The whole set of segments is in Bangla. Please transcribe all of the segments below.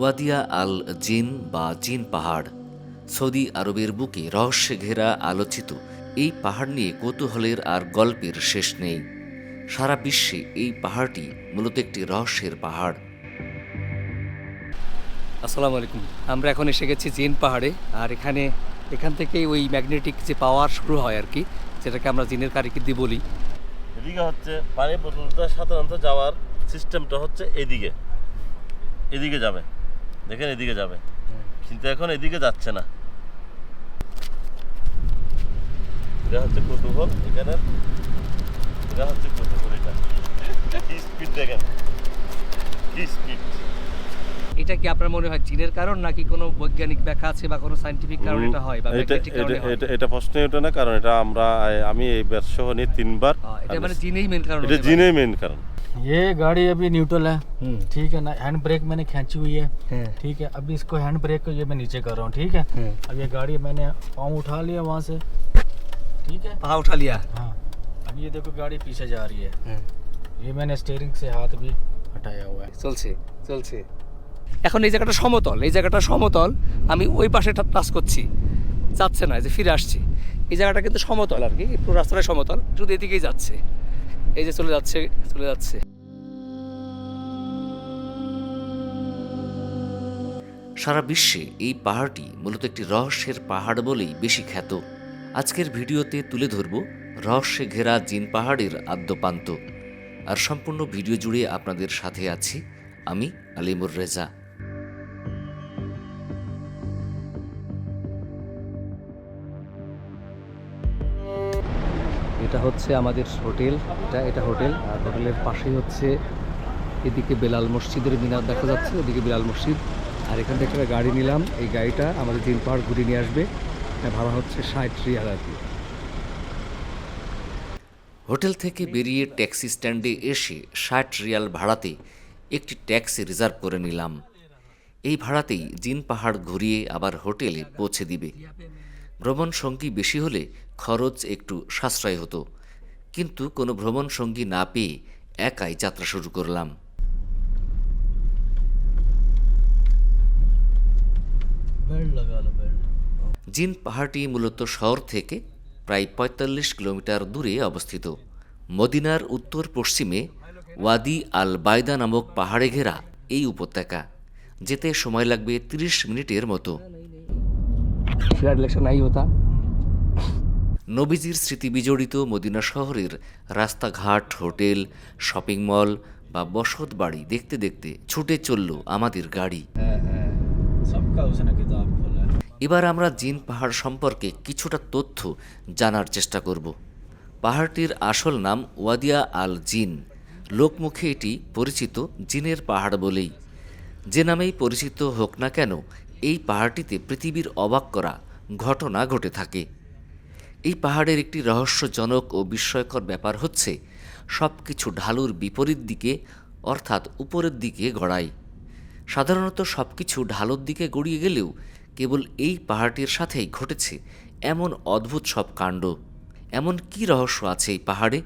ওয়াদিয়া আল জিন বা জিন পাহাড়। সৌদি আরবের বুকে রহস্যে ঘেরা আলোচিত এই পাহাড় নিয়ে কৌতূহলের আর গল্পের শেষ নেই। সারা বিশ্বে এই পাহাড়টি মূলত একটি রহস্যের পাহাড়। আসসালামু আলাইকুম। আমরা এখন এসে গেছি জিন পাহাড়ে আর এখানে এখান থেকেই ওই ম্যাগনেটিক যে পাওয়ার শুরু হয় আর কি যেটাকে আমরা জিনের কারিকিদ্দি বলি। এদিকে হচ্ছে পানি বোতলটা সাধারণত যাওয়ার সিস্টেমটা হচ্ছে এদিকে। এদিকে যাবে। দেখেন এদিকে যাবে। কিন্তু এখন এদিকে যাচ্ছে না। এটা হচ্ছে কৌতূহল এখানে। এটা হচ্ছে কৌতূহল এটা। কি স্পিড দেখেন কি স্পিড এটা কি আপনার মনে হয় জিনের কারণ নাকি কোনো বৈজ্ঞানিক ব্যাখ্যা আছে বা কোনো সাইন্টিফিক কারণ এটা হয় বা এটা ম্যাগনেটিক কারণে এটা- হয়? এটা ওঠে না কারণ এটা আমরা আমি এই ব্যবসা নিয়ে তিনবার এটা মানে জিনেই মেন কারণ এটা জিনেই মেন কারণ। ये गाड़ी अभी न्यूट्रल है হুম ठीक है ना हैंड ब्रेक मैंने खींची हुई है হ্যাঁ ठीक है अभी इसको हैंड ब्रेक को ये मैं नीचे कर रहा हूँ ठीक है हम्म। अब ये गाड़ी मैंने पाँव उठा लिया वहाँ से ठीक है পা উঠা লিয়া हाँ अब ये देखो गाड़ी पीछे जा रही है হ্যাঁ ये मैंने स्टेयरिंग से हाथ भी हटाया हुआ है চলছে চলছে এখন এই জায়গাটা সমতল এই জায়গাটা সমতল আমি ওই পাশে টাচ করছি যাচ্ছে না এই যে ফিরে আসছি এই জায়গাটা কিন্তু সমতল আর কি পুরো রাস্তাটা সমতল শুধু এদিকেই যাচ্ছে এই যে চলে যাচ্ছে চলে যাচ্ছে। সারা বিশ্বে এই পাহাড়টি মূলত একটি রহস্যের পাহাড় বলেই বেশি খ্যাত। আজকের ভিডিওতে তুলে ধরব রহস্যে ঘেরা জিন পাহাড়ের আদ্যপান্ত। আর সম্পূর্ণ ভিডিও জুড়ে আপনাদের সাথে আছি আমি আলিমুর রেজা। এটা হচ্ছে আমাদের হোটেল। এটা এটা হোটেল। আর হোটেলের পাশেই হচ্ছে এদিকে বেলাল মসজিদের মিনার দেখা যাচ্ছে ওদিকে বেলাল মসজিদ। আর এখান থেকে একটা গাড়ি নিলাম। এই গাড়িটা আমাদের জিন পাহাড় ঘুরিয়ে নিয়ে আসবে। ভাড়া হচ্ছে ষাট রিয়াল হোটেল থেকে বেরিয়ে ট্যাক্সি স্ট্যান্ডে এসে ষাট রিয়াল ভাড়াতে একটি ট্যাক্সি রিজার্ভ করে নিলাম। এই ভাড়াতেই জিন পাহাড় ঘুরিয়ে আবার হোটেলে পৌঁছে দিবে। ভ্রমণ সঙ্গী বেশি হলে খরচ একটু সাশ্রয় হতো। কিন্তু কোনো ভ্রমণ সঙ্গী না পেয়ে একাই যাত্রা শুরু করলাম। জিন পাহাড়টি মূলত শহর থেকে প্রায় ৪৫ কিলোমিটার দূরে অবস্থিত। মদিনার উত্তর পশ্চিমে ওয়াদি আল বায়দা নামক পাহাড়ে ঘেরা এই উপত্যকা যেতে সময় লাগবে ৩০ মিনিটের মতো। নাই হতা। নবীজির স্মৃতিবিজড়িত মদিনা শহরের রাস্তাঘাট হোটেল শপিং মল বা বসত বাড়ি দেখতে দেখতে ছুটে চলল আমাদের গাড়ি। এবার আমরা জিন পাহাড় সম্পর্কে কিছুটা তথ্য জানার চেষ্টা করব। পাহাড়টির আসল নাম ওয়াদিয়া আল জিন। লোকমুখে এটি পরিচিত জিনের পাহাড় বলেই। যে নামেই পরিচিত হোক না কেন এই পাহাড়টিতে পৃথিবীর অবাক করা ঘটনা ঘটে থাকে। এই পাহাড়ের একটি রহস্যজনক ও বিস্ময়কর ব্যাপার হচ্ছে সব কিছু ঢালুর বিপরীত দিকে, অর্থাৎ উপরের দিকে গড়ায় সাধারণত সব কিছু ঢালুর দিকে গড়িয়ে গেলেও কেবল এই পাহাড়টির সাথেই ঘটেছে এমন অদ্ভুত সব কাণ্ড। এমন কি রহস্য আছে এই পাহাড়ে?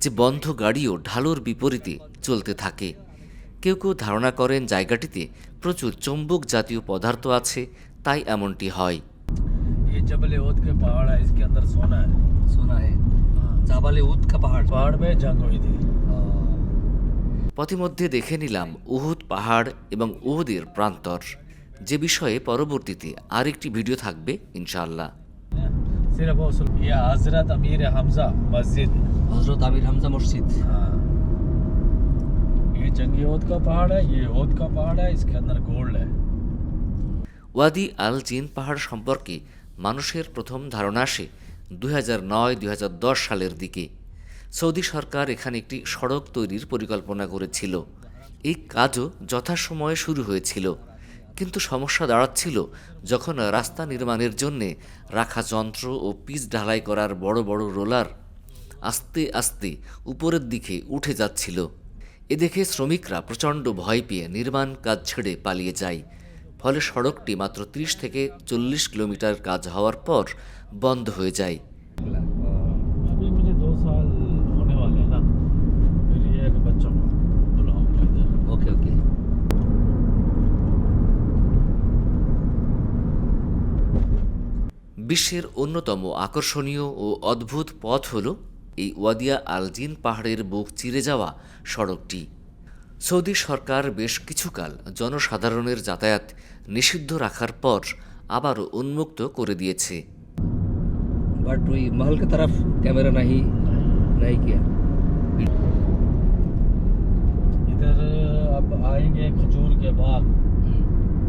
যে বন্ধ গাড়িও ঢালুর বিপরীতে চলতে থাকে। কেউ কেউ ধারণা করেন জায়গাটিতে প্রচুর চৌম্বক জাতীয় পদার্থ আছে, তাই এমনটি হয়। जबल ओद के पहाड़ है इसके अंदर सोना है শোনা হে জাবালে উদ কা পাহাড় पहाड़ में जंग हुई थी পথিমধ্যে দেখে নিলাম উহুদ পাহাড় এবং উহুদের প্রান্তর যে বিষয়ে পরবর্তীতে আরেকটি ভিডিও থাকবে ইনশাআল্লাহ सिर्फ वो सुन- ये हजरत अमीर हमजा मस्जिद হজরত আমির হামজা মসজিদ हाँ ये जंगी ओद का पहाड़ है ये ओद का पहाड़ है इसके अंदर गोल्ड है ওয়াদি আল জিন পাহাড় সম্পর্কে মানুষের প্রথম ধারণা আসে দু হাজার নয়, দুই সালের দিকে। সৌদি সরকার এখানে একটি সড়ক তৈরির পরিকল্পনা করেছিল। এই কাজও যথাসময়ে শুরু হয়েছিল। কিন্তু সমস্যা দাঁড়াচ্ছিল যখন রাস্তা নির্মাণের জন্যে রাখা যন্ত্র ও পিচ ঢালাই করার বড় বড় রোলার আস্তে আস্তে উপরের দিকে উঠে যাচ্ছিল। এ দেখে শ্রমিকরা প্রচণ্ড ভয় পেয়ে নির্মাণ কাজ ছেড়ে পালিয়ে যায়। ফলে সড়কটি মাত্র ৩০ থেকে চল্লিশ কিলোমিটার কাজ হওয়ার পর বন্ধ হয়ে যায়। বিশ্বের অন্যতম আকর্ষণীয় ও অদ্ভুত পথ হল এই ওয়াদিয়া আলজিন পাহাড়ের বুক চিরে যাওয়া সড়কটি। সৌদি সরকার বেশ কিছুকাল জনসাধারণের যাতায়াত নিষিদ্ধ রাখার পর আবারও উন্মুক্ত করে দিয়েছে बट वही महल की तरफ कैमरा नहीं नहीं किया इधर अब आएंगे खजूर के बाग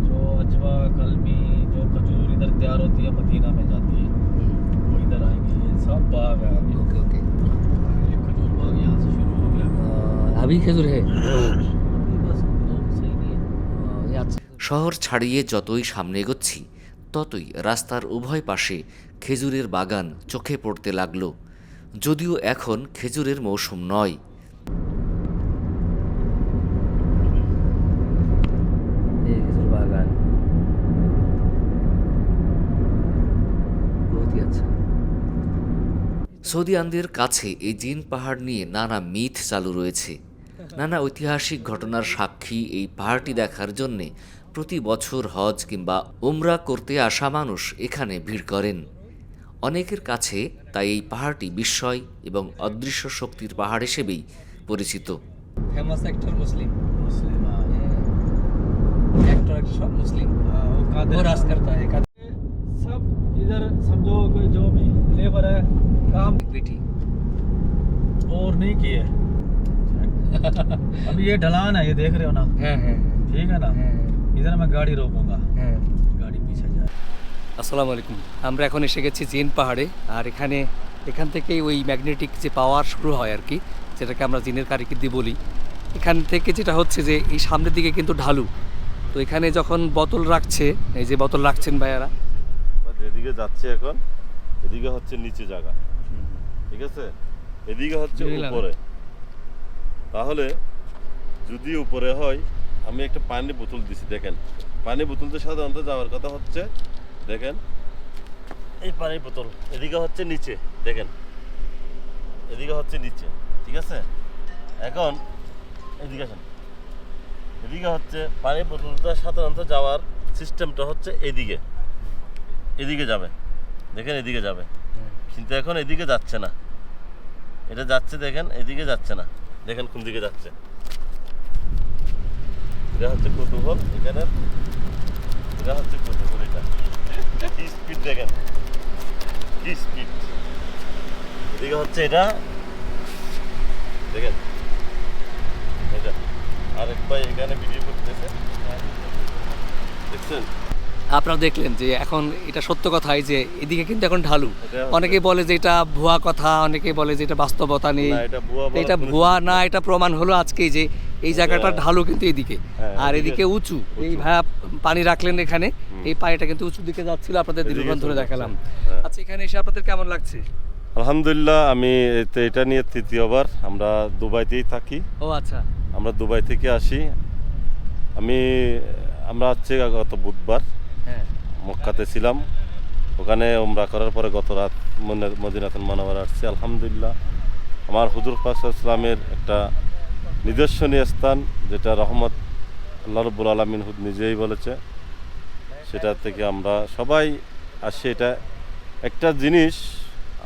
जो अजवा कलमी जो खजूर इधर तैयार होती है मदीना में जाती है वो इधर आएंगे ये सब बाग है आगे ओके ओके ये खजूर बाग यहाँ से शुरू हो गया अभी खजूर है अभी बस तो सही नहीं है ये अच्छा শহর ছাড়িয়ে যতই সামনে এগোচ্ছি ততই রাস্তার উভয় পাশে খেজুরের বাগান চোখে পড়তে লাগলো যদিও এখন খেজুরের মৌসুম নয় ये खजूर बागान बहुत ही अच्छा সৌদিয়ানদের কাছে এই জিন পাহাড় নিয়ে নানা মিথ চালু রয়েছে নানা ঐতিহাসিক ঘটনার সাক্ষী এই পাহাড়টি দেখার জন্যে প্রতি বছর হজ কিংবা উমরা করতে আসা মানুষ এখানে ভিড় করেন অনেকের কাছে তাই এই পাহাড়টি বিস্ময় এবং অদৃশ্য শক্তির পাহাড় হিসেবেই পরিচিত फेमस एक्टर मुस्लिम मुस्लिम हाँ, एक्टर एक्टर मुस्लिम हाँ, वो कादिर वो राज करता है कादिर सब इधर समझो कोई जो भी लेबर है काम बेटी और नहीं किए अभी ये ढलान है ये देख रहे हो ना हाँ हाँ ठीक है ना हाँ इधर मैं गाड़ी रोकूंगा हाँ गाड़ी पीछे जाए আসসালামু আলাইকুম আমরা এখন এসে গেছি জিন পাহাড়ে আর এখানে এখান থেকেই ওই ম্যাগনেটিক যে পাওয়ার শুরু হয় আর কি যেটাকে আমরা জিনের কারিকিদি বলি এখান থেকে যেটা হচ্ছে যে এই সামনের দিকে কিন্তু ঢালু তো এখানে যখন বোতল রাখছে এই যে বোতল রাখছেন ভাইয়ারা আমরা এদিকে যাচ্ছে এখন এদিকে হচ্ছে নিচে জায়গা ঠিক আছে এদিকে হচ্ছে বুঝলাম। উপরে তাহলে যদি উপরে হয়, আমি একটা পানি বোতল দিছি, দেখেন। পানি বোতলতে সাধারণত যাওয়ার কথা হচ্ছে, দেখেন। এই পানি বোতল, এদিকে হচ্ছে নিচে, দেখেন। এদিকে হচ্ছে নিচে, ঠিক আছে? এখন, এদিকে আসেন। এদিকে হচ্ছে পানি বোতলটা সাধারণত যাওয়ার সিস্টেমটা হচ্ছে এদিকে। এদিকে যাবে, দেখেন এদিকে যাবে। কিন্তু এখন এদিকে যাচ্ছে না। এটা যাচ্ছে, দেখেন, এদিকে যাচ্ছে না। দেখেন কোন দিকে যাচ্ছে। এটা হচ্ছে কৌতূহল এখানে এটা হচ্ছে কৌতূহল, এটা। কি স্পিড দেখেন? কি স্পিড এদিকে হচ্ছে এটা। দেখেন? এটা। আরেক ভাই এখানে ভিডিও করতেছে। দেখছেন? আপনারা দেখলেন যে এখন এটা সত্য কথাই যে এদিকে কিন্তু এখন ঢালু। অনেকে বলে যে এটা ভুয়া কথা অনেকে বলে যে এটা বাস্তবতা নেই। এটা ভুয়া না এটা প্রমাণ হলো আজকেই যে এই জায়গাটা ঢালু কিন্তু এদিকে। হ্যাঁ, আর এদিকে উঁচু। এই। ভাইয়া পানি রাখলেন এখানে। এই পানিটা কিন্তু উঁচু দিকে যাচ্ছিল আপনাদের দীর্ঘক্ষণ ধরে দেখালাম। হ্যাঁ। আচ্ছা এখানে এসে আপনাদের কেমন লাগছে? আলহামদুলিল্লাহ আমি এটা নিয়ে তৃতীয়বার আমরা দুবাইতেই থাকি। ও আচ্ছা। আমরা দুবাই থেকে আসি। আমি আমরা হচ্ছে গত বুধবার। মক্কাতে ছিলাম। ওখানে ওমরা করার পরে গত রাত মদিনাতুল মানবার আসছি, আলহামদুলিল্লাহ। আমার হুজুর ইসলামের একটা নিদর্শনীয় স্থান, যেটা রহমত আল্লাহ রব্বুল আলমিন হুদ নিজেই বলেছে। সেটা থেকে আমরা সবাই আসি। এটা একটা জিনিস,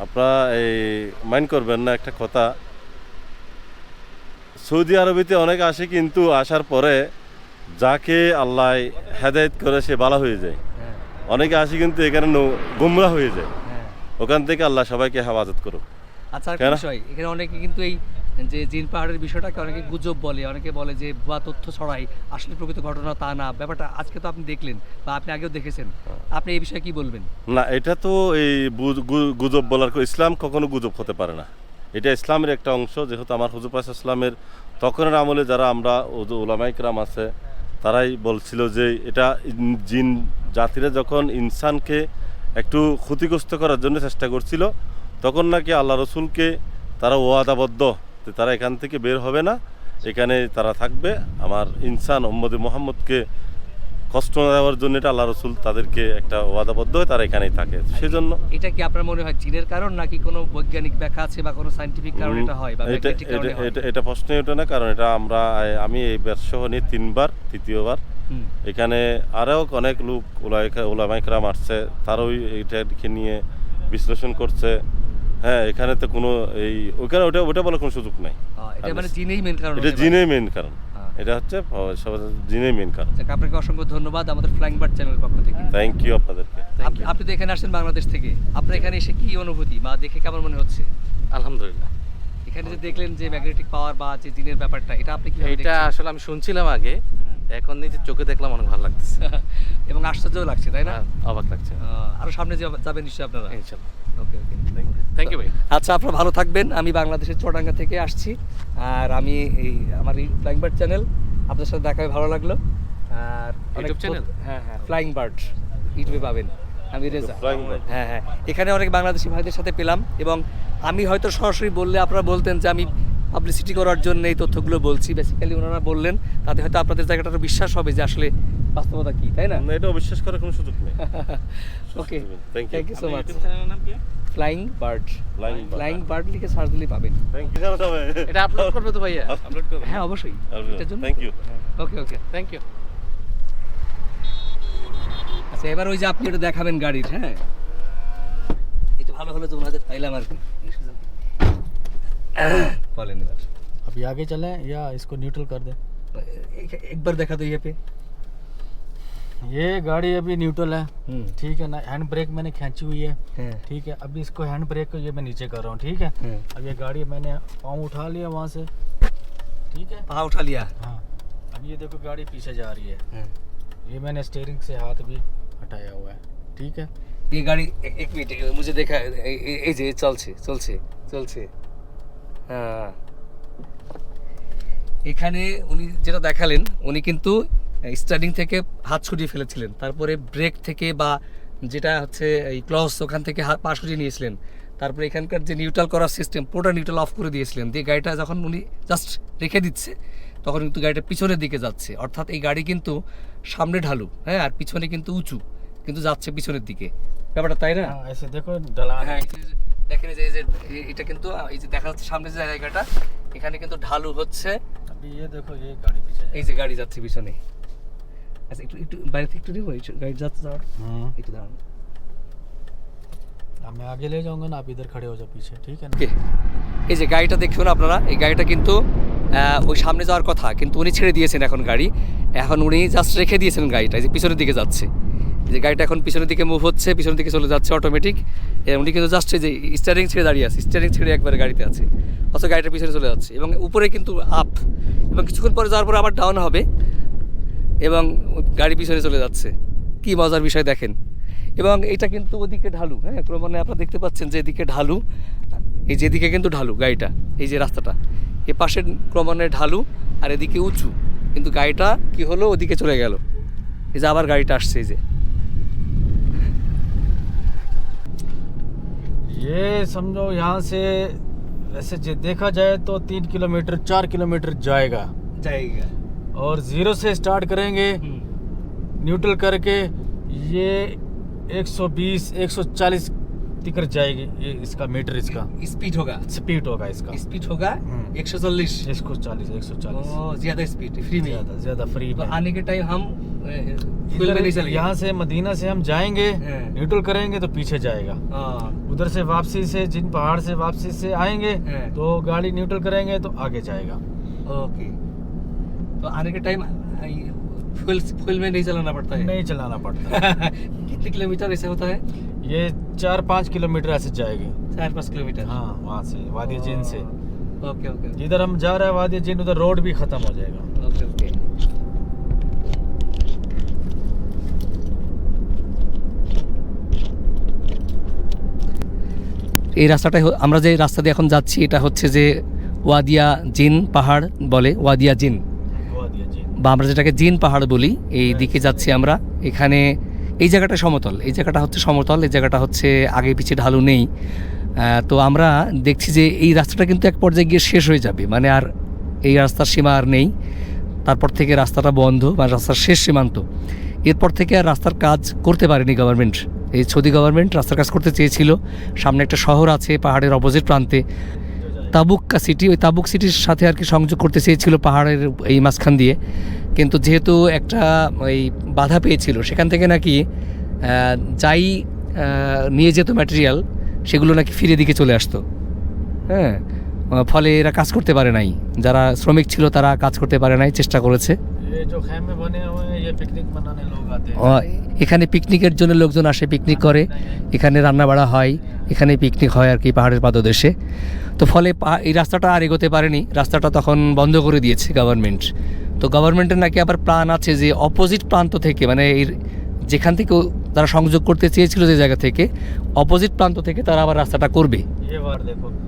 আপনারা এই মাইন্ড করবেন না, একটা কথা। সৌদি আরবিতে অনেক আসে, কিন্তু আসার পরে যাকে আল্লাহ হেদায়েত করে সে ভালো হয়ে যায়। অনেকে আসি কিন্তু এখানে গুমরা হয়ে যায়। হ্যাঁ। ওখান থেকে আল্লাহ সবাইকে হেফাজত করুক। আচ্ছা? বিষয় এখানে অনেকে কিন্তু এই যে জিন পাহাড়ের বিষয়টাকে অনেকে গুজব বলে অনেকে বলে যে ভুয়া তথ্য ছড়াই আসলে প্রকৃত ঘটনা তা না। ব্যাপারটা আজকে তো আপনি দেখলেন বা আপনি আগেও দেখেছেন। আপনি এই বিষয়ে কি বলবেন? না এটা তো এই গুজব বলার ইসলাম কখনো গুজব হতে পারে না। এটা ইসলামের একটা অংশ। যেহেতু আমার হুজুর পাস ইসলামের তখনের আমলে যারা আমরা ওলামাইকরাম আছে তারাই বলছিল যে এটা জিন জাতিরা যখন ইনসানকে একটু ক্ষতিগ্রস্ত করার জন্য চেষ্টা করছিল তখন নাকি আল্লাহ রসুলকে তারা ওয়াদাবদ্ধ যে তারা এখান থেকে বের হবে না এখানে তারা থাকবে আমার ইনসান মোহাম্মদ মোহাম্মদকে কষ্ট না দেওয়ার জন্য এটা আল্লাহ রসুল তাদেরকে একটা ওয়াদাবদ্ধ হয়ে তারা এখানেই থাকে সেজন্য এটা কি আপনার মনে হয় জিনের কারণ নাকি কোনো বৈজ্ঞানিক ব্যাখ্যা আছে বা কোনো সাইন্টিফিক কারণ এটা হয় বা এটা এটা- প্রশ্নই ওঠে না কারণ এটা আমরা আমি এই ব্যবসা নিয়ে তিনবার তৃতীয়বার। এখানে আরও অনেক লোক ওলামাইকরাম আসছে তারাও এটাকে নিয়ে বিশ্লেষণ করছে। হ্যাঁ এখানে তো কোনো এই ওখানে ওটা ওটা বলার কোনো সুযোগ নাই। এটা মানে জিনেই মেন কারণ এটা হচ্ছে জিনেই মেন কারণ। আপনাকে অসংখ্য ধন্যবাদ আমাদের ফ্লাইং বার্ড চ্যানেলের পক্ষ থেকে। থ্যাংক ইউ আপনাদেরকে। আপনি তো এখানে আসছেন বাংলাদেশ থেকে। আপনার এখানে এসে কি অনুভূতি বা দেখে কেমন মনে হচ্ছে? আলহামদুলিল্লাহ। এখানে যে দেখলেন যে ম্যাগনেটিক পাওয়ার বা যে জিনের ব্যাপারটা এটা আপনি কি এটা আসলে আমি শুনছিলাম আগে এখন নিজে চোখে দেখলাম অনেক ভালো লাগতেছে। এবং আশ্চর্যও লাগছে তাই না? হ্যাঁ, অবাক লাগছে। আরও সামনে যাব- যাবেন নিশ্চয়ই আপনারা। ইনশাল্লাহ। ওকে ওকে থ্যাংক ইউ ভাই। আচ্ছা আপনারা ভালো থাকবেন। আমি বাংলাদেশের চুয়াডাঙ্গা থেকে আসছি। আর আমি এই আমার এই ফ্লাইং বার্ড চ্যানেল আপনার সাথে দেখা ভালো লাগল। আর YouTube channel? হ্যাঁ হ্যাঁ ফ্লাইং বার্ড ইউটিউবে পাবেন। আমি রেজা হ্যাঁ হ্যাঁ। এখানে অনেক বাংলাদেশি ভাইদের সাথে পেলাম এবং আমি হয়তো সরাসরি বললে আপনারা বলতেন যে আমি পাবলিসিটি করার জন্য এই তথ্যগুলো বলছি। বেসিক্যালি ওনারা বললেন তাতে হয়তো আপনাদের জায়গাটা বিশ্বাস হবে যে আসলে বাস্তবতা কি তাই না? না, এটা অবিশ্বাস করার কোনো সুযোগ নেই। Okay thank you so much চ্যানেলের নাম কি? ফ্লাইং বার্ড ফ্লাইং বার্ড লিখে সার্চ দিলেই পাবেন। থ্যাংক ইউ সবাই। এটা আপলোড করবে তো ভাইয়া? আপলোড করবে। হ্যাঁ অবশ্যই। এটার জন্য? Thank you okay okay thank you আচ্ছা এবার ওই যে আপনি এটা দেখাবেন গাড়ির হ্যাঁ? এটা ভালো হলো তো ওনাদের পাইলাম আর কি। फॉल इन अभी आगे चले या इसको न्यूट्रल कर दे? एक, एक बार देखा तो ये पे। ये गाड़ी अभी न्यूट्रल है। हम्म। ठीक है ना हैंड ब्रेक मैंने खींची हुई है। ठीक है अभी इसको हैंड ब्रेक को ये मैं नीचे कर रहा हूँ ठीक है? अब ये गाड़ी मैंने पाँव उठा लिया वहाँ से। ठीक है? पाँव उठा लिया। हाँ। अब ये देखो गाड़ी पीछे जा रही है। ये मैंने स्टेयरिंग से हाथ भी हटाया हुआ है। ठीक है? ये गाड़ी एक मिनट मुझे देखा चल से चल चलसे चलसे चलसे এখানে উনি যেটা দেখালেন উনি কিন্তু স্টার্টিং থেকে হাত ছুটিয়ে ফেলেছিলেন তারপরে ব্রেক থেকে বা যেটা হচ্ছে এই ক্লস ওখান থেকে হাত পা সরিয়ে নিয়েছিলেন তারপরে এখানকার যে নিউট্রাল করার সিস্টেম পুরোটা নিউট্রাল অফ করে দিয়েছিলেন দিয়ে গাড়িটা যখন উনি জাস্ট রেখে দিচ্ছে তখন কিন্তু গাড়িটা পিছনের দিকে যাচ্ছে অর্থাৎ এই গাড়ি কিন্তু সামনে ঢালু হ্যাঁ আর পিছনে কিন্তু উঁচু কিন্তু যাচ্ছে পিছনের দিকে। ব্যাপারটা তাই না? দেখো হ্যাঁ দেখেন এই যে- এই যে এ- এটা কিন্তু আহ, এই যে দেখা যাচ্ছে সামনে যে জায়গাটা এখানে কিন্তু ঢালু হচ্ছে अभी ये देखो ये गाड़ी पीछे এই যে গাড়ি যাচ্ছে পিছনে আচ্ছা একটু একটু বাইরে থেকে একটু নেবো একটু গাড়ি যাচ্ছে যাওয়ার हम्म একটু দাঁড়ান अब मैं आगे ले जाऊंगा ना आप इधर खड़े हो जाओ पीछे ठीक है ना ওকে এই যে গাড়িটা দেখুন আপনারা এই গাড়িটা কিন্তু আহ, ওই সামনে যাওয়ার কথা কিন্তু উনি ছেড়ে দিয়েছেন এখন গাড়ি এখন উনি জাস্ট রেখে দিয়েছেন গাড়িটা এই যে পিছনের দিকে যাচ্ছে এই যে গাড়িটা এখন পিছনের দিকে মুভ হচ্ছে, পিছনের দিকে চলে যাচ্ছে অটোমেটিক উনি কিন্তু জাস্ট যে স্টারিং ছেড়ে দাঁড়িয়ে আছে স্টারিং ছেড়ে একবারে গাড়িতে আছে, অথচ গাড়িটা পিছনে চলে যাচ্ছে এবং উপরে কিন্তু আপ এবং কিছুক্ষণ পরে যাওয়ার পরে আবার ডাউন হবে, এবং গাড়ি পিছনে চলে যাচ্ছে। কি মজার বিষয় দেখেন। এবং এটা কিন্তু ওদিকে ঢালু হ্যাঁ ক্রমান্বয়ে আপনারা দেখতে পাচ্ছেন যে এদিকে ঢালু, এই যেদিকে কিন্তু ঢালু গাড়িটা, এই যে রাস্তাটা। এ পাশে ক্রমান্বয়ে ঢালু, আর এদিকে উঁচু, কিন্তু গাড়িটা কি হলো, ওদিকে চলে গেল। এই যে আবার গাড়িটা আসছে, এই যে। ये समझो यहाँ से वैसे जे देखा जाए तो तीन किलोमीटर चार किलोमीटर जाएगा। जाएगा। और ज़ीरो से स्टार्ट करेंगे हम्म। न्यूट्रल करके ये 120 140 तिकर जाएगी ये इसका मीटर इसका। स्पीड होगा। स्पीड होगा इसका। स्पीड होगा हम्म। एक सौ चालीस। एक सौ चालीस एक सौ चालीस। ज़्यादा स्पीड फ्री में। ज़्यादा ज़्यादा फ्री में। तो आने के टाइम हम यहाँ से मदीना से हम जाएँगे हाँ। न्यूट्रल करेंगे तो पीछे जाएगा। हाँ। उधर से वापसी से जिन पहाड़ से वापसी से आएँगे हाँ। तो गाड़ी न्यूट्रल करेंगे तो आगे जाएगा। ओके। तो आने के टाइम फुल फुल में नहीं चलाना पड़ता है। नहीं चलाना पड़ता। कितने किलोमीटर ऐसे होता है? ये चार पाँच किलोमीटर ऐसे जाएगी चार पाँच किलोमीटर हाँ वहाँ से वादी जिन से ओके ओके जिधर हम जा रहे हैं वादी जिन उधर रोड भी खत्म हो जाएगा ওকে ওকে এই রাস্তাটাই হ- আমরা যে রাস্তা দিয়ে এখন যাচ্ছি এটা হচ্ছে যে ওয়াদিয়া জিন পাহাড় বলে ওয়াদিয়া জিন वादी जिन বা আমরা যেটাকে জিন পাহাড় বলি এই দিকে যাচ্ছি আমরা এখানে এই জায়গাটা সমতল, এই জায়গাটা হচ্ছে সমতল, এই জায়গাটা হচ্ছে আগে পিছিয়ে ঢালু নেই। তো আমরা দেখছি যে এই রাস্তাটা কিন্তু এক পর্যায়ে গিয়ে শেষ হয়ে যাবে মানে আর এই রাস্তার সীমা আর নেই। তারপর থেকে রাস্তাটা বন্ধ মানে রাস্তার শেষ সীমান্ত। এরপর থেকে আর রাস্তার কাজ করতে পারেনি গভর্নমেন্ট এই সৌদি গভর্নমেন্ট রাস্তার কাজ করতে চেয়েছিল। সামনে একটা শহর আছে পাহাড়ের অপোজিট প্রান্তে। তাবুক্কা সিটি ওই তাবুক সিটির সাথে আর কি সংযোগ করতে চেয়েছিল পাহাড়ের এই মাঝখান দিয়ে। কিন্তু যেহেতু একটা ওই বাধা পেয়েছিল সেখান থেকে নাকি যাই নিয়ে যেত ম্যাটেরিয়াল সেগুলো নাকি ফিরে দিকে চলে আসতো। হ্যাঁ? ফলে এরা কাজ করতে পারে নাই। যারা শ্রমিক ছিল তারা কাজ করতে পারে নাই চেষ্টা করেছে। এখানে পিকনিকের জন্য লোকজন আসে পিকনিক করে। এখানে রান্না বাড়া হয় এখানে পিকনিক হয় আর কি পাহাড়ের পাদদেশে। তো ফলে এই রাস্তাটা আর এগোতে পারেনি। রাস্তাটা তখন বন্ধ করে দিয়েছে গভর্নমেন্ট তো গভর্নমেন্টের নাকি আবার প্ল্যান আছে যে অপোজিট প্রান্ত থেকে মানে এর যেখান থেকে তারা সংযোগ করতে চেয়েছিল যে জায়গা থেকে অপোজিট প্রান্ত থেকে তারা আবার রাস্তাটা করবে।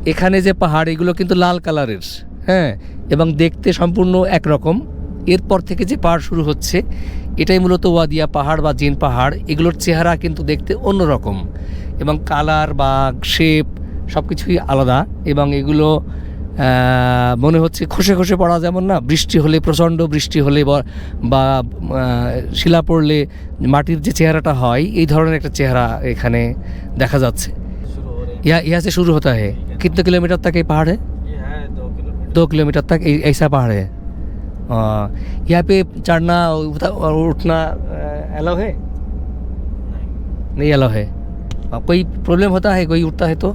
এখানে যে পাহাড় এগুলো কিন্তু লাল কালারের হ্যাঁ? এবং দেখতে সম্পূর্ণ একরকম। এরপর থেকে যে পাহাড় শুরু হচ্ছে এটাই মূলত ওয়াদিয়া পাহাড় বা জিন পাহাড়। এগুলোর চেহারা কিন্তু দেখতে অন্যরকম। এবং কালার বা শেপ সব কিছুই আলাদা। এবং এগুলো মনে হচ্ছে খসে খসে পড়া যেমন না বৃষ্টি হলে প্রচণ্ড বৃষ্টি হলে বা- বা আহ, শিলা পড়লে মাটির যে চেহারাটা হয় এই ধরনের একটা চেহারা এখানে দেখা যাচ্ছে शुरू हो रही यहाँ यहाँ से शुरू होता है कितने किलोमीटर तक ये पहाड़ है है ये है दो किलोमीटर दो किलोमीटर तक ऐ- ऐसा पहाड़ है आ, यहाँ पे चढ़ना उता- और उठना अलाउ है नहीं नहीं अलाउ है आ, कोई प्रॉब्लम होता है कोई उठता है तो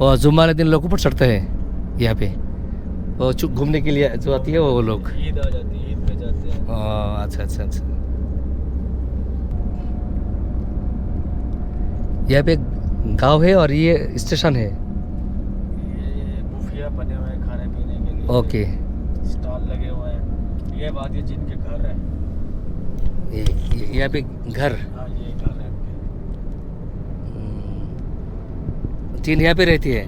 और जुम्मा वाले दिन लोग ऊपर चढ़ते हैं यहाँ पे। चु- घूमने के लिए जो आती है वो वो लोग। ईद आ जाती है ईद पे जाते हैं। आ, अच्छा अच्छा अच्छा। यहाँ पे गाँव है और ये स्टेशन है। बुफिया बने हुए हैं खाने पीने के लिए। ओके। स्टॉल लगे हुए हैं। ये वादी जिनके घर है। ये- यहाँ पे घर। है चीन यहाँ पे रहती है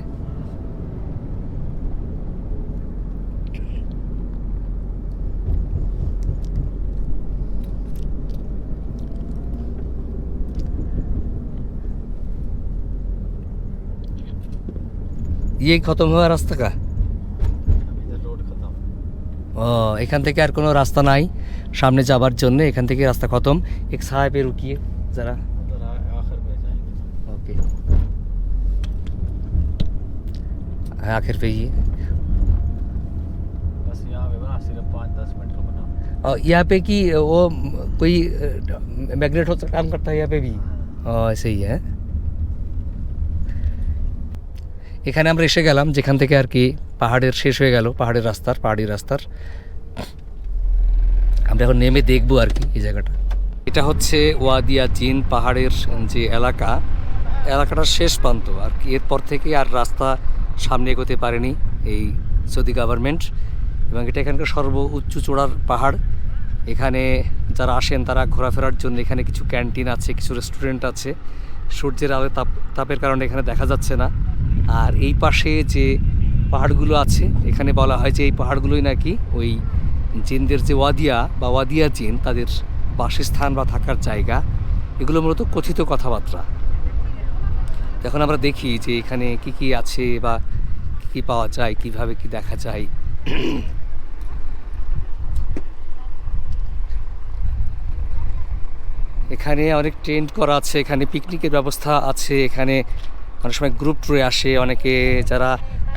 ये खत्म हुआ रास्ता का अब इधर रोड खत्म ও এখান থেকে আর কোনো রাস্তা নাই সামনে যাবার জন্য এখান থেকে রাস্তা খতম এক সাহেব पे रुकिए आखिर पे ये बस यहाँ पे बना सिर्फ पाँच दस मिनट रुकना और यहाँ पे कि वो कोई मैग्नेट होता काम करता है यहाँ पे भी ও ऐसे ही है এখানে আমরা এসে গেলাম যেখান থেকে আর কি পাহাড়ের শেষ হয়ে গেল পাহাড়ের রাস্তার পাহাড়ি রাস্তার আমরা এখন নেমে দেখবো আর কি এই জায়গাটা এটা হচ্ছে ওয়াদিয়া জিন পাহাড়ের যে এলাকা এলাকাটার শেষ প্রান্ত আর কি এরপর থেকে আর রাস্তা সামনে এগোতে পারেনি এই সৌদি গভর্নমেন্ট এবং এটা এখানকার সর্ব উচ্চ চূড়ার পাহাড়। এখানে যারা আসেন, তারা ঘোরাফেরার জন্য এখানে কিছু ক্যান্টিন আছে, কিছু রেস্টুরেন্ট আছে। সূর্যের আলো তাপ, তাপের কারণে এখানে দেখা যাচ্ছে না। আর এই পাশে যে পাহাড়গুলো আছে, এখানে বলা হয় যে এই পাহাড়গুলোই নাকি ওই জিনদের যে ওয়াদিয়া বা ওয়াদিয়া জিন, তাদের বাসস্থান বা থাকার জায়গা। এগুলো মূলত কথিত কথাবার্তা। তো এখন আমরা দেখি যে এখানে কি কি আছে বা কি কি পাওয়া যায়, কীভাবে কি দেখা যায়। এখানে অনেক টেন্ট করা আছে, এখানে পিকনিকের ব্যবস্থা আছে, এখানে অনেক সময় গ্রুপ ট্যুরে আসে, অনেকে যারা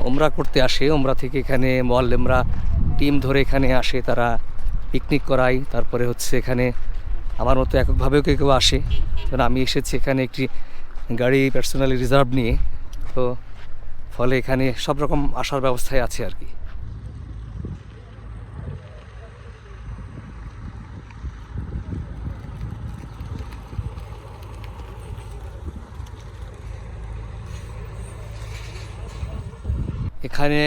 ওমরা করতে আসে, ওমরা থেকে এখানে মল্লেমরা টিম ধরে এখানে আসে, তারা পিকনিক করায়। তারপরে হচ্ছে এখানে আমার মতো এককভাবেও কেউ কেউ আসে। কারণ আমি এসেছি এখানে একটি গাড়ি পার্সোনালি রিজার্ভ নিয়ে, তো ফলে এখানে সব রকম আসার ব্যবস্থায় আছে আর কি। এখানে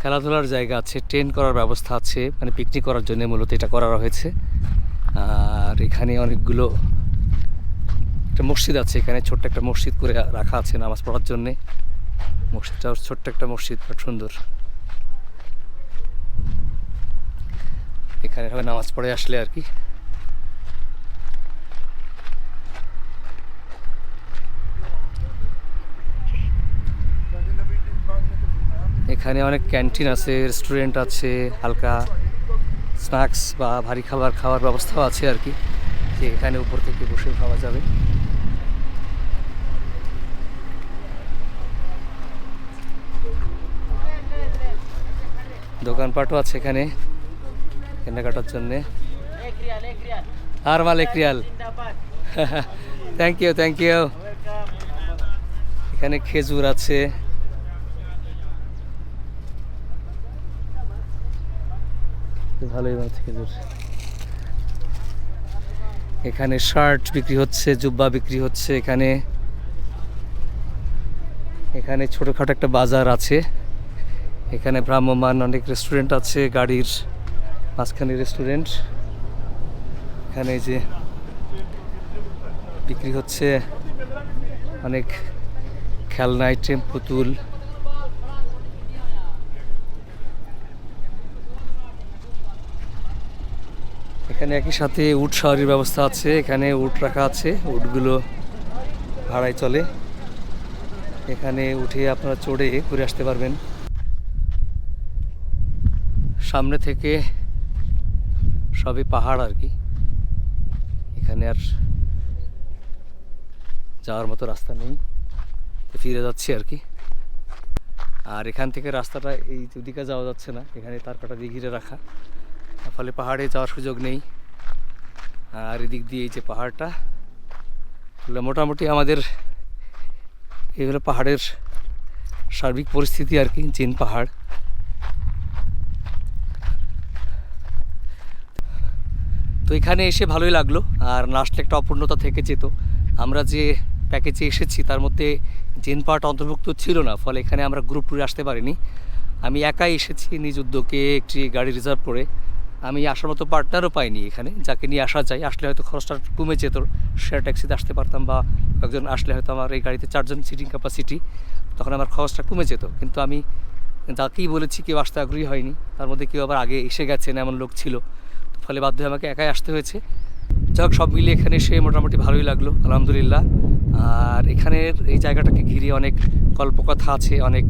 খেলাধুলার জায়গা আছে ট্রেন করার ব্যবস্থা আছে মানে পিকনিক করার জন্য মূলত এটা করা হয়েছে। আর এখানে অনেকগুলো একটা মসজিদ আছে, এখানে ছোট্ট একটা মসজিদ করে রাখা আছে নামাজ পড়ার জন্যে। মসজিদটাও ছোট্ট একটা মসজিদ খুব সুন্দর। এখানে নামাজ পড়ে আসলে আর কি। এখানে অনেক ক্যান্টিন আছে, রেস্টুরেন্ট আছে, হালকা স্ন্যাক্স বা ভারী খাবার খাওয়ার ব্যবস্থাও আছে আর কি। যে এখানে উপর থেকে বসে খাওয়া যাবে। দোকানপাটও আছে এখানে, কেনাকাটার জন্যে। আর মাল এক রিয়াল থ্যাংক ইউ থ্যাংক ইউ এখানে খেজুর আছে। ভালোই আছে খেজুর। এখানে শার্ট বিক্রি হচ্ছে, জুব্বা বিক্রি হচ্ছে এখানে। এখানে ছোটোখাটো একটা বাজার আছে। এখানে ভ্রাম্যমান অনেক রেস্টুরেন্ট আছে, গাড়ির মাঝখানে রেস্টুরেন্ট এখানে যে বিক্রি হচ্ছে অনেক খেলনা আইটেম পুতুল। এখানে একই সাথে উট সাওয়ারির ব্যবস্থা আছে, এখানে উট রাখা আছে, উটগুলো ভাড়ায় চলে। এখানে উঠে আপনারা চড়ে ঘুরে আসতে পারবেন। সামনে থেকে সবই পাহাড় আর কি। এখানে আর যাওয়ার মতো রাস্তা নেই। ফিরে যাচ্ছি আর কি। আর এখান থেকে রাস্তাটা এই দুদিকে যাওয়া যাচ্ছে না। এখানে তার কাটা দিয়ে ঘিরে রাখা। ফলে পাহাড়ে যাওয়ার সুযোগ নেই। আর এদিক দিয়ে এই যে পাহাড়টা মোটামুটি আমাদের এই হলো পাহাড়ের সার্বিক পরিস্থিতি আর কি, জিন পাহাড়। এখানে এসে ভালোই লাগল, আর আসলে একটা অপূর্ণতা থেকে যেত। আমরা যে প্যাকেজে এসেছি, তার মধ্যে জেন পার্ট অন্তর্ভুক্ত ছিল না, ফলে এখানে আমরা গ্রুপ ট্যুরে আসতে পারিনি। আমি একাই এসেছি নিজ উদ্যোগে একটি গাড়ি রিজার্ভ করে। আমি আসার মতো পার্টনারও পাইনি এখানে, যাকে নিয়ে আসা যায়। আসলে হয়তো খরচটা কমে যেত শেয়ার ট্যাক্সিতে আসতে পারতাম বা একজন আসলে হয়তো আমার এই গাড়িতে চারজন সিটিং ক্যাপাসিটি তখন আমার খরচটা কমে যেত। কিন্তু আমি যাকেই বলেছি, কেউ আসতে আগ্রহী হয়নি। তার মধ্যে কেউ আবার আগে এসে গেছেন, এমন লোক ছিল। ফলে বাধ্য হয়ে আমাকে একাই আসতে হয়েছে। যাই সব মিলিয়ে এখানে এসে মোটামুটি ভালোই লাগল, আলহামদুলিল্লাহ। আর এখানের এই জায়গাটাকে ঘিরে অনেক কল্পকথা আছে, অনেক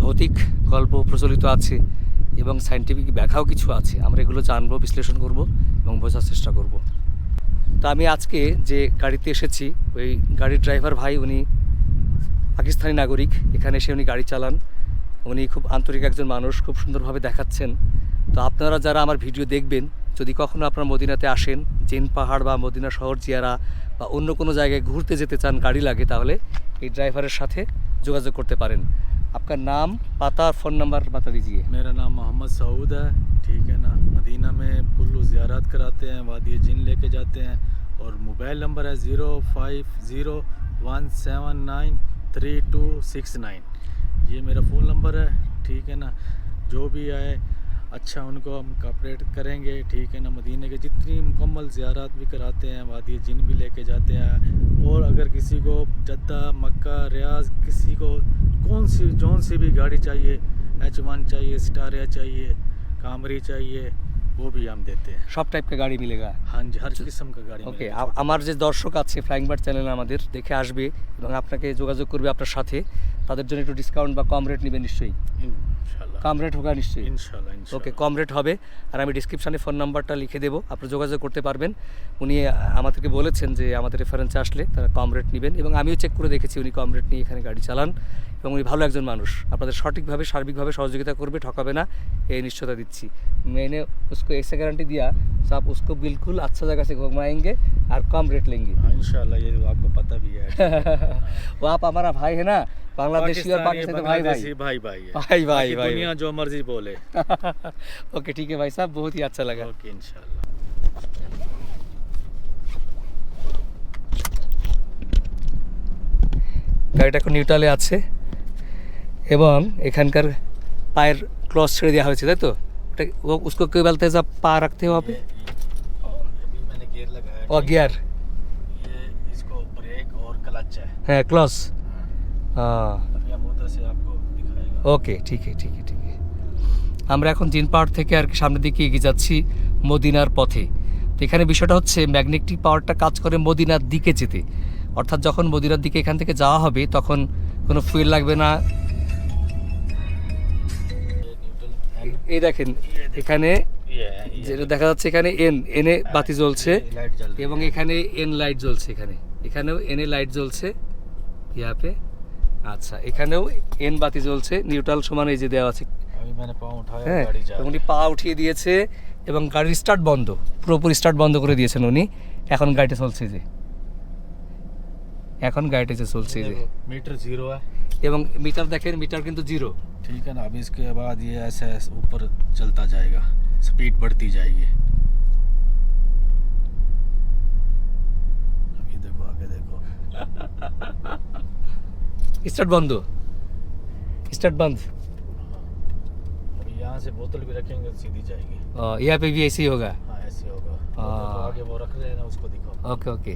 ভৌতিক গল্প প্রচলিত আছে এবং সাইন্টিফিক ব্যাখ্যাও কিছু আছে। আমরা এগুলো জানব, বিশ্লেষণ করব এবং বোঝার চেষ্টা করব। তা আমি আজকে যে গাড়িতে এসেছি, ওই গাড়ির ড্রাইভার ভাই উনি পাকিস্তানি নাগরিক। এখানে এসে উনি গাড়ি চালান। উনি খুব আন্তরিক একজন মানুষ, খুব সুন্দরভাবে দেখাচ্ছেন। তো আপনারা যারা আমার ভিডিও দেখবেন, যদি কখনও আপনার মদিনাতে আসেন, জেন পাহাড় বা মদিনা শহর জিয়ারা বা অন্য কোনো জায়গায় ঘুরতে যেতে চান, গাড়ি লাগে, তাহলে এই ড্রাইভারের সাথে যোগাযোগ করতে পারেন। আপনার নাম পাতা আর ফোন নাম্বার বাতা দিজিয়ে। মেরা নাম মোহাম্মদ সাউদ হ্যাঁ ঠিক হ্যাঁ না মদিনা মে পুলু জিয়ারাত করাতে হ্যাঁ বা দিয়ে জিন লেকে যাতে হ্যাঁ মোবাইল নম্বর হ্যাঁ zero five zero one seven nine three two six nine ইয়ে মেরা ফোন নম্বর হ্যাঁ ঠিক হ্যাঁ না যো ভি अच्छा उनको हम कॉपरेट करेंगे ठीक है ना मदीने के जितनी मुकम्मल ज़ियारत भी कराते हैं वादी जिन भी लेके जाते हैं और अगर किसी को जद्दा मक्का रियाज किसी को कौन सी जौन सी भी गाड़ी चाहिए एच वन चाहिए स्टारिया चाहिए कामरी चाहिए वो भी हम देते हैं সব টাইপ কা গাড়ি মিলেগা हाँ जी हर किस्म का गाड़ी ওকে मिलेगी। আমার যে দর্শক আছে ফ্লাইং বার্ড চ্যানেল আমাদের দেখে আসবে এবং আপনাকে যোগাযোগ করবে আপনার সাথে তাদের জন্য একটু ডিসকাউন্ট বা কম রেট নেবে নিশ্চয়ই। কম রেট হোক নিশ্চয়ই। ওকে কম রেট হবে। আর আমি ডিসক্রিপশানে ফোন নাম্বারটা লিখে দেবো। আপনি যোগাযোগ করতে পারবেন। উনি আমাদেরকে বলেছেন যে আমাদের রেফারেন্সে আসলে তারা কম রেট নেবেন। এবং আমিও চেক করে দেখেছি উনি কম রেট নিয়ে এখানে গাড়ি চালান। এবং উনি ভালো একজন মানুষ আপনাদের সঠিকভাবে সার্বিকভাবে সহযোগিতা করবে ঠকাবে না এই নিশ্চয়তা দিচ্ছি मैंने उसको ऐसे गारंटी दिया तो आप उसको बिल्कुल अच्छा जगह से घुमाएंगे और कम रेट लेंगे हाँ, इंशाल्लाह ये तो आपको पता भी है वो आप हमारा भाई है ना बांग्लादेशी और पाकिस्तानी तो भाई भाई बांग्लादेशी भाई भाई है भाई भाई बाकी भाई दुनिया जो मर्जी बोले ओके ठीक है भाई साहब बहुत ही अच्छा लगा ओके इंशाल्लाह গাড়িটা এখন নিউট্রালে আছে এবং এখানকার পায়ের ক্লস ছেড়ে দেওয়া হয়েছে তাই তো ওটা উসকো কে বলতে যা পা রাখতে হবে ও গিয়ার হ্যাঁ ক্লস ওকে ঠিক ঠিক ঠিক আমরা এখন জিন পাহাড় থেকে আর কি সামনের দিকে এগিয়ে যাচ্ছি মদিনার পথে তো এখানে বিষয়টা হচ্ছে ম্যাগনেটিক পাওয়ারটা কাজ করে মদিনার দিকে যেতে অর্থাৎ যখন মদিনার দিকে এখান থেকে যাওয়া হবে তখন কোনো ফুয়েল লাগবে না এই দেখেন এখানে যেটা দেখা যাচ্ছে এখানে এন এনে বাতি জ্বলছে এবং এখানে এন লাইট জ্বলছে এখানে। এখানেও এনে লাইট জ্বলছে। ইয়াপে আচ্ছা এখানেও এন বাতি জ্বলছে। নিউট্রাল সমান এই যে দেওয়া আছে। হ্যাঁ উনি পা উঠিয়ে দিয়েছে এবং গাড়ির স্টার্ট বন্ধ। পুরোপুরি স্টার্ট বন্ধ করে দিয়েছেন উনি। এখন গাড়িটা চলছে যে। এখন গাড়িটা যে চলছে যে। মিটার জিরো এবং मीटर देखें मीटर किंतु ज़ीरो। ठीक है ना अब इसके बाद ये ऐसे ऊपर चलता जाएगा। स्पीड बढ़ती जाएगी। अभी देखो आगे देखो। स्टार्ट बंद हो। स्टार्ट बंद। यहाँ से बोतल भी रखेंगे सीधी जाएगी। हाँ, यहाँ पे भी ऐसे ही होगा। हाँ ऐसे होगा। आ, तो आगे वो रख रहे हैं ना उसको दिखाओ। Okay okay.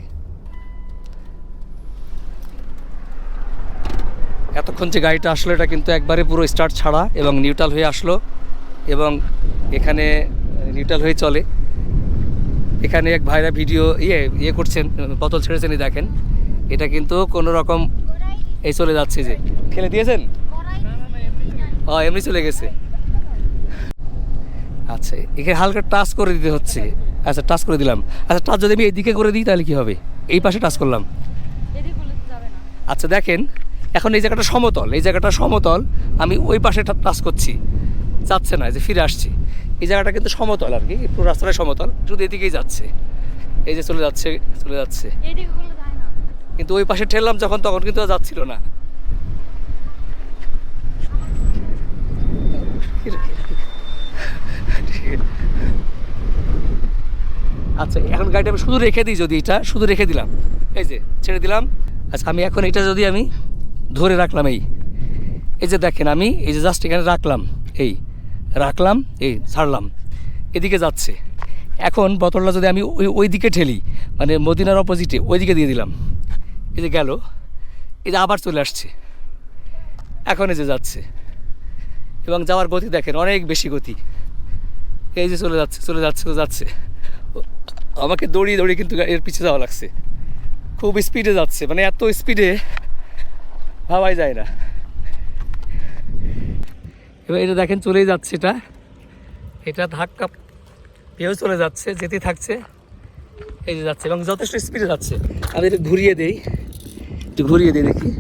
এতক্ষণ যে গাড়িটা আসলো এটা কিন্তু একবারে পুরো স্টার্ট ছাড়া এবং নিউট্রাল হয়ে আসলো এবং এখানে নিউট্রাল হয়ে চলে। এখানে এক ভাইরা ভিডিও ইয়ে ইয়ে করছেন বোতল ছেড়েছেন দেখেন। এটা কিন্তু কোনো রকম এই চলে যাচ্ছে যে। ঠেলে দিয়েছেন? ও এমনি চলে গেছে। আচ্ছা এখানে হালকা টাচ করে দিতে হচ্ছে। আচ্ছা টাচ করে দিলাম। আচ্ছা টাচ যদি আমি এইদিকে করে দিই তাহলে কি হবে? এই পাশে টাচ করলাম। আচ্ছা দেখেন। এখন এই জায়গাটা সমতল এই জায়গাটা সমতল আমি ওই পাশে টাচ করছি। যাচ্ছে না যে ফিরে আসছি। এই জায়গাটা কিন্তু সমতল আর কি পুরো রাস্তাটা সমতল শুধু এদিকেই যাচ্ছে। এই যে চলে যাচ্ছে চলে যাচ্ছে। কিন্তু ওই পাশে ঠেললাম যখন তখন কিন্তু যাচ্ছিল না। আচ্ছা এখন গাড়িটা আমি শুধু রেখে দিই যদি এটা শুধু রেখে দিলাম। এই যে ছেড়ে দিলাম। আচ্ছা আমি এখন এটা যদি আমি ধরে রাখলাম এই। এই যে দেখেন আমি, এই যে জাস্ট এখানে রাখলাম, এই রাখলাম, এই ছাড়লাম, এদিকে যাচ্ছে। এখন বোতলটা যদি আমি ওই ওই দিকে ঠেলি মানে মদিনার অপোজিটে ওই দিকে দিয়ে দিলাম। এই যে গেল, এই যে আবার চলে আসছে। এখন এই যে যাচ্ছে। এবং যাওয়ার গতি দেখেন, অনেক বেশি গতি। এই যে চলে যাচ্ছে চলে যাচ্ছে তো যাচ্ছে। আমাকে দৌড়িয়ে দৌড়িয়ে কিন্তু এর পিছিয়ে যাওয়া লাগছে। খুব স্পিডে যাচ্ছে মানে এত স্পিডে ভাবাই যায় না। এবার এটা দেখেন, চলেই যাচ্ছে এটা। এটা ধাক্কা পেয়েও চলে যাচ্ছে যেতে থাকছে। এই যে যাচ্ছে, এবং যথেষ্ট স্পিডে যাচ্ছে। আমি এটা ঘুরিয়ে দেই। একটু ঘুরিয়ে দিই দেখি।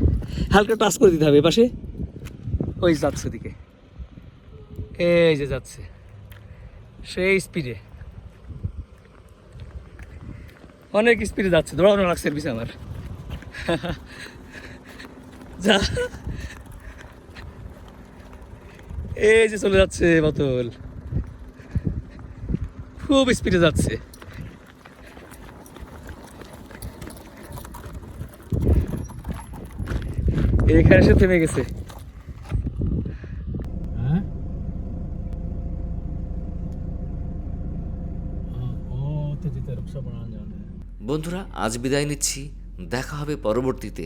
হালকা টাচ করে দিতে হবে এপাশে ওই যাচ্ছে ওদিকে। এই যে যাচ্ছে। সেই স্পিডে অনেক স্পিডে যাচ্ছে। দৌড়ানো লাগছে এর আমার। যা। এই যে চলে যাচ্ছে বোতল খুব স্পিডে যাচ্ছে। এখানে এসে থেমে গেছে। হ্যাঁ? বন্ধুরা আজ বিদায় নিচ্ছি। দেখা হবে পরবর্তীতে।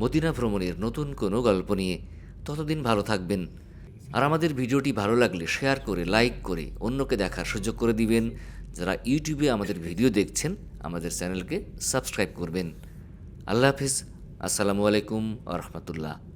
মদিনা ভ্রমণের নতুন কোনো গল্প নিয়ে ততদিন ভালো থাকবেন। আর আমাদের ভিডিওটি ভালো লাগলে শেয়ার করে, লাইক করে অন্যকে দেখার সুযোগ করে দিবেন। যারা ইউটিউবে আমাদের ভিডিও দেখছেন, আমাদের চ্যানেলকে সাবস্ক্রাইব করবেন। আল্লাহ হাফিজ। আসসালামু আলাইকুম আ রহমতুল্লাহ।